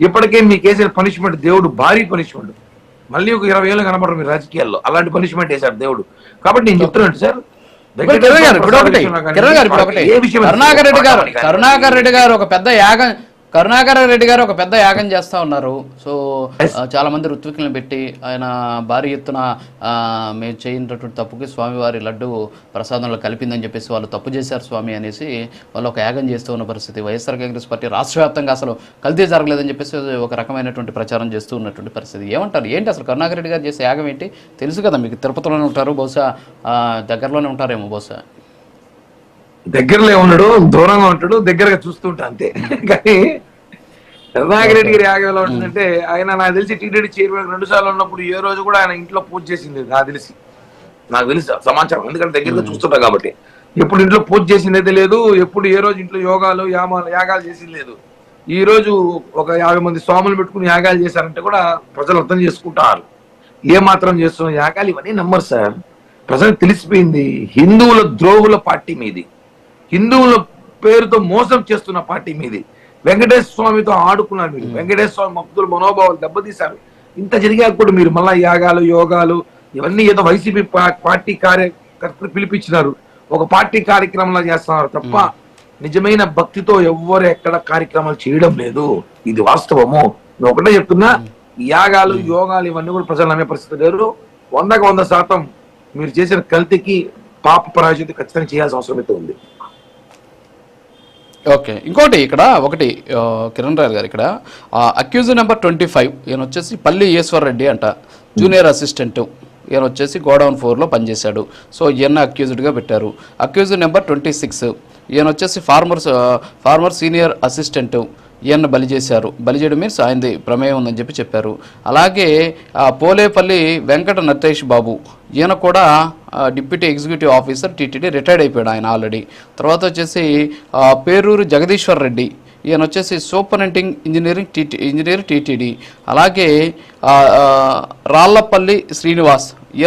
ఇప్పటికే మీకు వేసిన పనిష్మెంట్ దేవుడు భారీ పనిష్మెంట్ మళ్ళీ ఒక ఇరవై ఏళ్ళు కనబడరు మీరు రాజకీయాల్లో. అలాంటి పనిష్మెంట్ వేశాడు దేవుడు. కాబట్టి నేను చెప్తున్నాను సార్ ఇప్పుడు కిరణ్ గారు కరుణాకర్ రెడ్డి గారు కరుణాకర్ రెడ్డి గారు ఒక పెద్ద యాగం కరుణాకర్ రెడ్డి గారు ఒక పెద్ద యాగం చేస్తా ఉన్నారు. సో చాలా మంది ఋత్వికులను పెట్టి ఆయన భారీ ఎత్తున మేము చేయనటువంటి తప్పుకి స్వామివారి లడ్డు ప్రసాదంలో కలిపిందని చెప్పేసి వాళ్ళు తప్పు చేశారు స్వామి అనేసి వాళ్ళు ఒక యాగం చేస్తూ ఉన్న పరిస్థితి. వైఎస్ఆర్ కాంగ్రెస్ పార్టీ రాష్ట్ర వ్యాప్తంగా అసలు కల్తీ జరగలేదని చెప్పేసి ఒక రకమైనటువంటి ప్రచారం చేస్తూ ఉన్నటువంటి పరిస్థితి. ఏమంటారు? ఏంటి అసలు కరుణాకర్ రెడ్డి గారు చేసే యాగం ఏంటి? తెలుసు కదా మీకు. తిరుపతిలోనే ఉంటారు బహుశా దగ్గరలోనే ఉంటారేమో బహుశా. దగ్గరలో ఉన్నాడు దూరంగా ఉంటాడు దగ్గరగా చూస్తుంటా అంతే. కానీ కరుణాకర్ రెడ్డి గారి యాగం ఎలా ఉంటుందంటే ఆయన నాకు తెలిసి టీటీడీ చైర్మన్ రెండు సార్లు ఉన్నప్పుడు ఏ రోజు కూడా ఆయన ఇంట్లో పూజ చేసింది నాకు తెలిసి. నాకు తెలిసి సమాచారం ఎందుకంటే దగ్గరగా చూస్తుంటా కాబట్టి. ఎప్పుడు ఇంట్లో పూజ చేసింది అయితే లేదు ఎప్పుడు ఏ రోజు ఇంట్లో యోగాలు యామాలు యాగాలు చేసింది లేదు. ఈ రోజు ఒక యాభై మంది స్వాములు పెట్టుకుని యాగాలు చేశారంటే కూడా ప్రజలు అర్థం చేసుకుంటారు. ఏ మాత్రం చేస్తున్న యాగాలు ఇవన్నీ నమ్మరు సార్. ప్రజలకు తెలిసిపోయింది హిందువుల ద్రోహుల పార్టీ మీది. హిందువుల పేరుతో మోసం చేస్తున్న పార్టీ మీది. వెంకటేశ్వర స్వామితో ఆడుకున్నారు మీరు. వెంకటేశ్వర స్వామి భక్తుల మనోభావాలు దెబ్బతీశారు. ఇంత జరిగాక కూడా మీరు మళ్ళా యాగాలు యోగాలు ఇవన్నీ ఏదో వైసీపీ పార్టీ కార్యకర్తలు పిలిపించినారు. ఒక పార్టీ కార్యక్రమంలో చేస్తున్నారు తప్ప నిజమైన భక్తితో ఎవ్వరు ఎక్కడ కార్యక్రమాలు చేయడం లేదు. ఇది వాస్తవము. నేను ఒకటే చెప్తున్నా యాగాలు యోగాలు ఇవన్నీ కూడా ప్రజలు నమ్మే పరిస్థితి లేరు వందకు వంద శాతం మీరు చేసిన కల్తీకి పాప పరాజయం ఖచ్చితంగా చేయాల్సిన అవసరం అయితే ఉంది. ఓకే. ఇంకోటి ఇక్కడ ఒకటి కిరణ్ రాయల్ గారు ఇక్కడ. అక్యూజ్ నెంబర్ ట్వంటీ ఫైవ్ ఈయన వచ్చేసి పల్లి ఈశ్వర్ రెడ్డి అంట. జూనియర్ అసిస్టెంట్ ఈయన వచ్చేసి గోడౌన్ ఫోర్లో పనిచేశాడు. సో ఈయన అక్యూజ్డ్గా పెట్టారు. అక్యూజ్ నెంబర్ ట్వంటీ సిక్స్ ఈయన వచ్చేసి ఫార్మర్ ఫార్మర్ సీనియర్ అసిస్టెంట్ ఈయన బలి చేశారు. బలి చేయడం మీన్స్ ఆయనది ప్రమేయం ఉందని చెప్పి చెప్పారు. అలాగే పోలేపల్లి వెంకట నటేష్ బాబు ఈయన కూడా deputy executive officer TTD retired అయిపోయాడు ఆయన ఆల్రెడీ. తర్వాత వచ్చేసి పేరూరు జగదీశ్వర్ రెడ్డి ఈయన వచ్చేసి superintending engineering TT engineer TTD. అలాగే రాళ్ళపల్లి శ్రీనివాస్ ఈయన